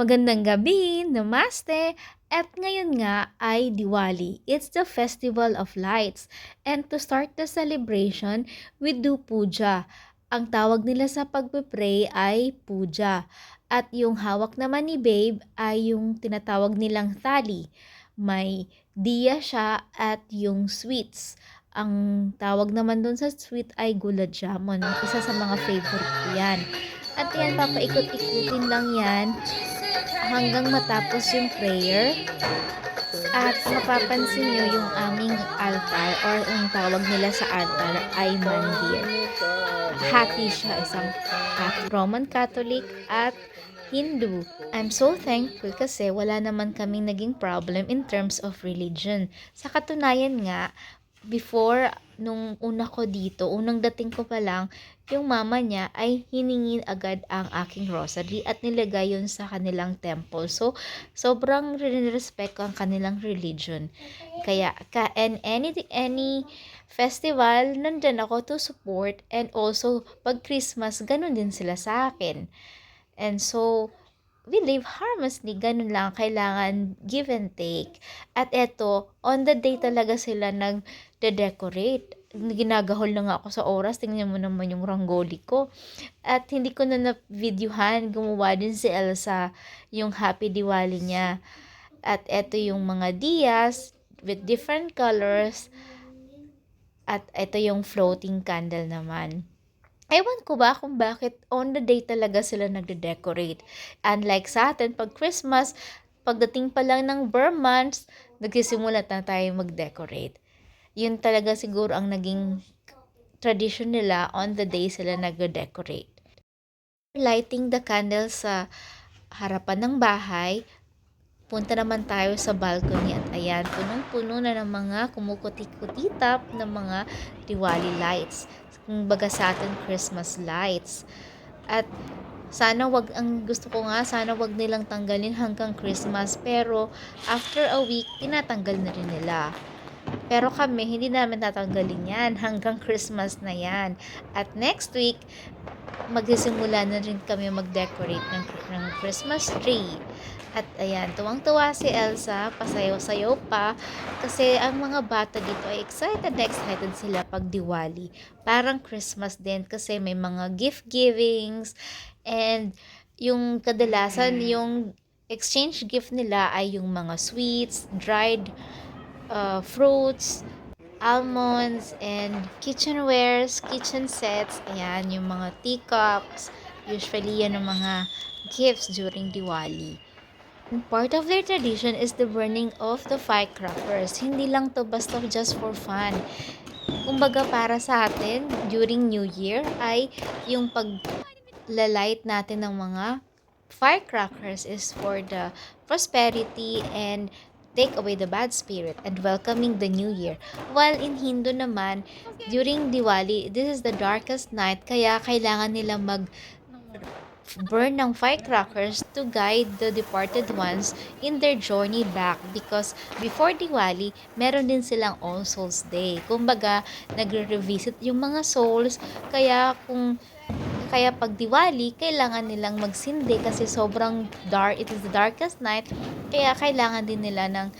Magandang gabi, namaste! At ngayon nga ay Diwali. It's the festival of lights. And to start the celebration, we do puja. Ang tawag nila sa pagpe-pray ay puja. At yung hawak naman ni Babe ay yung tinatawag nilang thali. May diya siya at yung sweets. Ang tawag naman doon sa sweet ay gulab jamun. Isa sa mga favorite ko yan. At yan, papaikot-ikutin lang yan hanggang matapos yung prayer. At mapapansin nyo yung aming altar or yung tawag nila sa altar ay mandir. Hati siya, isang Roman Catholic at Hindu. I'm so thankful kasi wala naman kaming naging problem in terms of religion. Sa katunayan nga, before nung una ko dito, unang dating ko pa lang, yung mama niya ay hiningin agad ang aking rosary at nilagay yun sa kanilang temple. So, sobrang respect ko ang kanilang religion. Kaya, ka, and any, any festival, nandyan ako to support and also, pag Christmas, ganun din sila sa akin. And so, we live harmlessly, ganun lang, kailangan give and take. At eto, on the day talaga sila nag-decorate ginagahol na nga ako sa oras. Tingnan mo naman yung rangoli ko. At hindi ko na na-videohan. Gumawa din si Elsa yung Happy Diwali niya. At eto yung mga diyas with different colors. At eto yung floating candle naman. Ewan ko ba kung bakit on the day talaga sila nagde-decorate. Unlike sa atin, pag Christmas, pagdating pa lang ng Burr months, nagsisimula na tayo mag-decorate yun talaga siguro ang naging tradition nila on the day sila nag-decorate. Lighting the candles sa harapan ng bahay, punta naman tayo sa balcony at ayan, punong-puno na ng mga kumukuti-kutitap ng mga Diwali lights. Kumbaga sa atin, Christmas lights. At sana wag ang gusto ko nga sana wag nilang tanggalin hanggang Christmas pero after a week tinatanggal na rin nila pero kami, hindi namin tatanggalin yan. Hanggang Christmas na yan. At next week, magsisimula na rin kami mag-decorate ng, ng Christmas tree. At ayan, tuwang-tuwa si Elsa, pasayaw-sayaw pa, kasi ang mga bata dito ay excited na excited sila pag Diwali. Parang Christmas din kasi may mga gift givings, and yung kadalasan, yung exchange gift nila ay yung mga sweets, dried uh, fruits, almonds, and kitchenwares, kitchen sets. Ayan, yung mga teacups. Usually, yan ang mga gifts during Diwali. Part of their tradition is the burning of the firecrackers. Hindi lang to basta just for fun. Kumbaga para sa atin, during New Year, ay yung paglalight natin ng mga firecrackers is for the prosperity and take away the bad spirit and welcoming the new year. While in Hindu naman, during Diwali, this is the darkest night kaya kailangan nila mag burn ng firecrackers to guide the departed ones in their journey back because before Diwali, meron din silang All Souls Day. Kumbaga, nagre-revisit yung mga souls kaya kung kaya pag Diwali, kailangan nilang magsindi kasi sobrang dark. It is the darkest night. Kaya kailangan din nila ng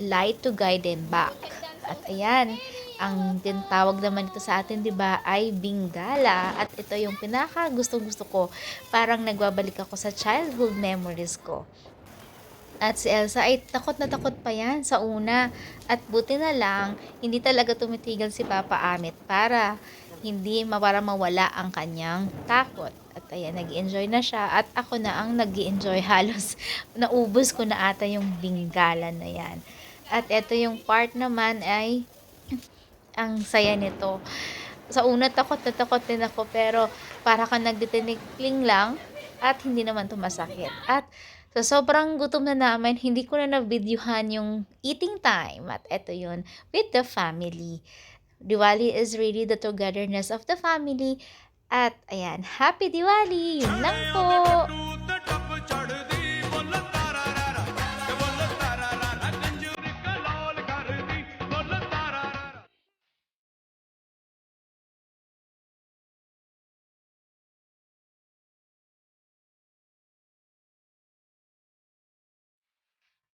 light to guide them back. At ayan, ang tinatawag naman ito sa atin, 'di ba, ay Bingala at ito yung pinaka gusto-gusto ko. Parang nagbabalik ako sa childhood memories ko. At si Elsa ay takot na takot pa yan sa una. At buti na lang, hindi talaga tumitigil si Papa Amit para hindi para mawala ang kanyang takot. At ayan, nag enjoy na siya. At ako na ang nag enjoy halos. Naubos ko na ata yung binggalan na yan. At ito yung part naman ay ang saya nito. Sa una, takot na takot din ako. Pero para ka nagdetinikling lang at hindi naman to masakit. At sa sobrang gutom na namin, hindi ko na na-videohan yung eating time. At ito yun, with the family. Diwali is really the togetherness of the family. At ayan, Happy Diwali! Yun lang po!